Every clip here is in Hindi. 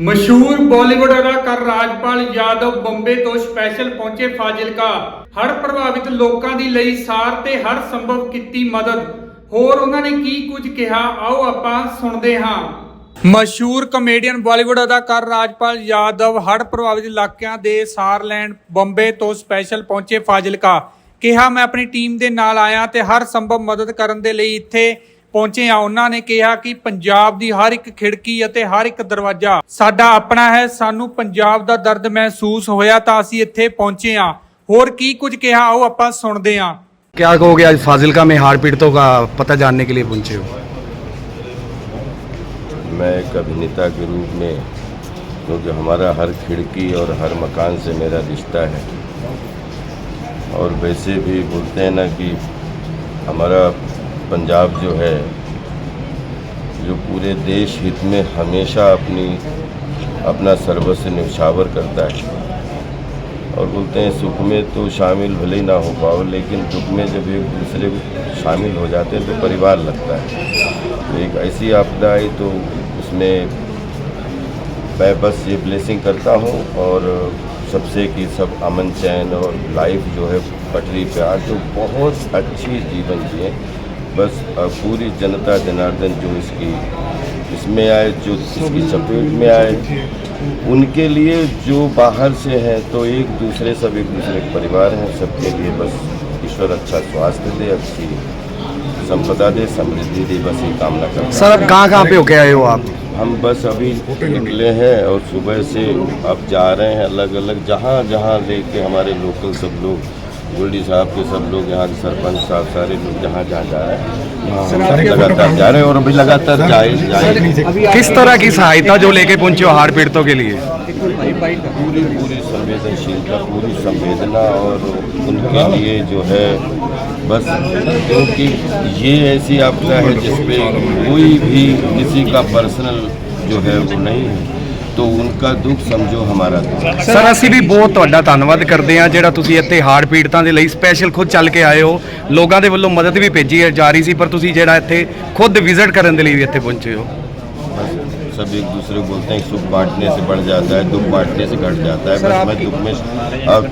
ਮਸ਼ਹੂਰ ਬਾਲੀਵੁੱਡ ਅਦਾਕਾਰ ਰਾਜਪਾਲ ਯਾਦਵ ਬੰਬੇ ਤੋਂ ਸਪੈਸ਼ਲ ਪਹੁੰਚੇ ਫਾਜ਼ਿਲਕਾ। ਹੜ੍ਹ ਪ੍ਰਭਾਵਿਤ ਲੋਕਾਂ ਦੀ ਲਈ ਸਾਰ ਤੇ ਹਰ ਸੰਭਵ ਕੀਤੀ ਮਦਦ। ਹੋਰ ਉਹਨਾਂ ਨੇ ਕੀ ਕੁਝ ਕਿਹਾ? ਆਓ ਆਪਾਂ ਸੁਣਦੇ ਹਾਂ। ਮਸ਼ਹੂਰ ਕਮੇਡੀਅਨ ਬਾਲੀਵੁੱਡ ਅਦਾਕਾਰ ਰਾਜਪਾਲ ਯਾਦਵ ਹੜ ਪ੍ਰਭਾਵਿਤ ਇਲਾਕਿਆਂ ਦੇ ਸਾਰ ਲੈਣ ਬੰਬੇ ਤੋਂ ਸਪੈਸ਼ਲ ਪਹੁੰਚੇ ਫਾਜ਼ਿਲਕਾ। ਕਿਹਾ, ਮੈਂ ਆਪਣੀ ਟੀਮ ਦੇ ਨਾਲ ਆਇਆ ਤੇ ਹਰ ਸੰਭਵ ਮਦਦ ਕਰਨ ਦੇ ਲਈ ਇੱਥੇ ਪਹੁੰਚੇ ਆ ਉਹਨਾਂ ਨੇ ਕਿਹਾ ਕਿ ਪੰਜਾਬ ਦੀ ਹਰ ਇੱਕ ਖਿੜਕੀ ਅਤੇ ਹਰ ਇੱਕ ਦਰਵਾਜ਼ਾ ਸਾਡਾ ਆਪਣਾ ਹੈ ਸਾਨੂੰ ਪੰਜਾਬ ਦਾ ਦਰਦ ਮਹਿਸੂਸ ਹੋਇਆ ਤਾਂ ਅਸੀਂ ਇੱਥੇ ਪਹੁੰਚੇ ਆ ਹੋਰ ਕੀ ਕੁਝ ਕਿਹਾ ਆਓ ਆਪਾਂ ਸੁਣਦੇ ਹਾਂ क्या कहोगे आज फाजिलका में हार पीड़ितों का पता जानने के लिए पहुंचे हो मैं एक अभिनेता के रूप में क्योंकि हमारा हर खिड़की और हर मकान से मेरा रिश्ता है और वैसे भी बोलते हैं ना कि हमारा पंजाब जो है, जो पूरे देश हित में हमेशा अपनी, अपना सर्वस्व न्यौछावर करता है। और बोलते हैं, सुख में तो शामिल भले ही ना हो पाओ, लेकिन दुख में जब एक दूसरे शामिल हो जाते हैं तो परिवार लगता है। तो एक ऐसी आपदा आई तो उसमें मैं बस ये ब्लेसिंग करता हूँ और सबसे कि सब अमन चैन और लाइफ जो है, पटरी पे आज जो बहुत अच्छी जीवन जिए। बस अ, पूरी जनता जनार्दन जो इसकी इसमें आए जो इसकी चपेट में आए उनके लिए जो बाहर से हैं तो एक दूसरे सब एक दूसरे के परिवार हैं सबके लिए बस ईश्वर अच्छा स्वास्थ्य दे अच्छी संपदा दे समृद्धि दे बस ये कामना करता हूँ। सर अब कहाँ कहाँ पे होके आए हो आप हम बस अभी निकले हैं और सुबह से अब जा रहे हैं अलग अलग जहाँ जहाँ लेके हमारे लोकल सब लोग गोल्डी साहब के सब लोग यहाँ के सरपंच साहब सारे लोग जहाँ जहाँ जा रहे हैं। लगातार जा रहे हैं और अभी लगातार जाए जाए। किस तरह की सहायता जो लेके पहुँचे हो हार पीड़ितों के लिए? पूरी पूरी संवेदनशीलता पूरी संवेदना और उनके लिए जो है बस क्योंकि ये ऐसी आपदा है जिसपे कोई भी किसी का पर्सनल जो है वो नहीं है। तो उनका दुख समझो हमारा दुख ਸਰ ਅਸੀਂ ਵੀ ਬਹੁਤ ਤੁਹਾਡਾ ਧੰਨਵਾਦ ਕਰਦੇ ਹਾਂ ਜਿਹੜਾ ਤੁਸੀਂ ਇੱਥੇ ਹਾਰ ਪੀੜਤਾਂ ਦੇ ਲਈ ਸਪੈਸ਼ਲ ਖੁਦ ਚੱਲ ਕੇ ਆਏ ਹੋ ਲੋਕਾਂ ਦੇ ਵੱਲੋਂ ਮਦਦ ਵੀ ਭੇਜੀ ਹੈ ਜਾ ਰਹੀ ਸੀ ਪਰ ਤੁਸੀਂ ਜਿਹੜਾ ਇੱਥੇ ਖੁਦ ਵਿਜ਼ਿਟ ਕਰਨ ਦੇ ਲਈ ਵੀ ਇੱਥੇ ਪਹੁੰਚੇ ਹੋ बस सब एक दूसरे को बोलते हैं सुख बांटने से बढ़ जाता है दुख बांटने से घट जाता है। बस मैं दुख में अब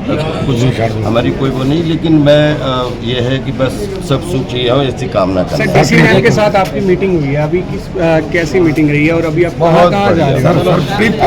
कुछ हमारी कोई वो नहीं लेकिन मैं ये है कि बस सब सुख ही हो ऐसी कामना कर करता के साथ आपकी मीटिंग हुई है? अभी किस कैसी मीटिंग रही है? और अभी आप बहुत जा रहे हो? बढ़िया।